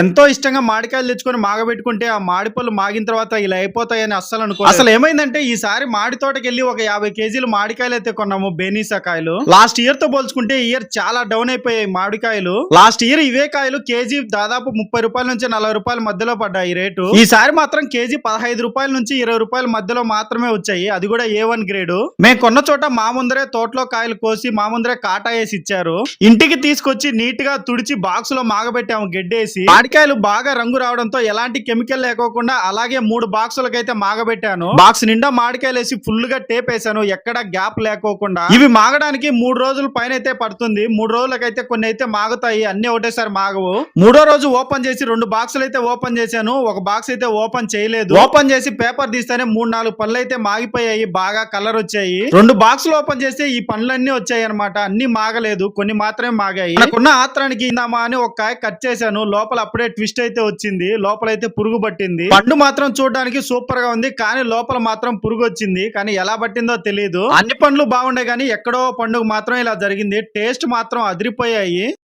ఎంతో ఇష్టంగా మామిడికాయలు తెచ్చుకొని మాగబెట్టుకుంటే ఆ మాడి పళ్ళు మాగిన తర్వాత ఇలా అయిపోతాయని అస్సలు అనుకో అసలు ఏమైందంటే ఈసారి మాడి తోటకి వెళ్ళి ఒక యాభై కేజీలు మామిడికాయలు అయితే కొన్నాము బెనీసా కాయలు. లాస్ట్ ఇయర్తో పోల్చుకుంటే ఈ ఇయర్ చాలా డౌన్ అయిపోయాయి మామిడికాయలు లాస్ట్ ఇయర్ ఇవే కాయలు కేజీ దాదాపు ముప్పై రూపాయల నుంచి నలభై రూపాయల మధ్యలో పడ్డాయి ఈ రేటు. ఈసారి మాత్రం కేజీ పదహైదు రూపాయల నుంచి ఇరవై రూపాయల మధ్యలో మాత్రమే వచ్చాయి. అది కూడా ఏ వన్ గ్రేడ్. మేము కొన్న చోట మా ముందరే తోటలో కాయలు కోసి మా ముందరే కాటా వేసి ఇచ్చారు. ఇంటికి తీసుకొచ్చి నీట్గా తుడిచి బాక్స్లో మాగబెట్టాము గెడ్డేసి. మామిడికాయలు బాగా రంగు రావడంతో ఎలాంటి కెమికల్ లేకోకుండా అలాగే మూడు బాక్సులకైతే మాగబెట్టాను. బాక్స్ నిండా మామిడికాయలు వేసి ఫుల్గా టేప్ వేసాను. ఎక్కడ గ్యాప్ లేకోకుండా. ఇవి మాగడానికి మూడు రోజుల పైన అయితే పడుతుంది. మూడు రోజులకైతే కొన్ని అయితే మాగుతాయి. అన్ని ఒకటేసారి మాగవు. మూడో రోజు ఓపెన్ చేసి రెండు బాక్సులు అయితే ఓపెన్ చేశాను. ఒక బాక్స్ అయితే ఓపెన్ చేయలేదు. ఓపెన్ చేసి పేపర్ తీస్తేనే మూడు నాలుగు పళ్ళు అయితే మాగిపోయాయి. బాగా కలర్ వచ్చాయి. రెండు బాక్సులు ఓపెన్ చేస్తే ఈ పండ్లన్నీ వచ్చాయి అనమాట అన్ని మాగలేదు. కొన్ని మాత్రమే మాగాయి. నాకున్న ఆత్రానికి ఇందామా అని ఒక కాయ కట్ చేశాను. లోపల అప్పుడే ట్విస్ట్ అయితే వచ్చింది లోపల అయితే పురుగు పట్టింది. పండు మాత్రం చూడడానికి సూపర్గా ఉంది కానీ లోపల మాత్రం పురుగు వచ్చింది. కానీ ఎలా పట్టిందో తెలియదు అన్ని పండ్లు బాగుండే కానీ ఎక్కడో పండుగ మాత్రం ఇలా జరిగింది. టేస్ట్ మాత్రం అదిరిపోయాయి.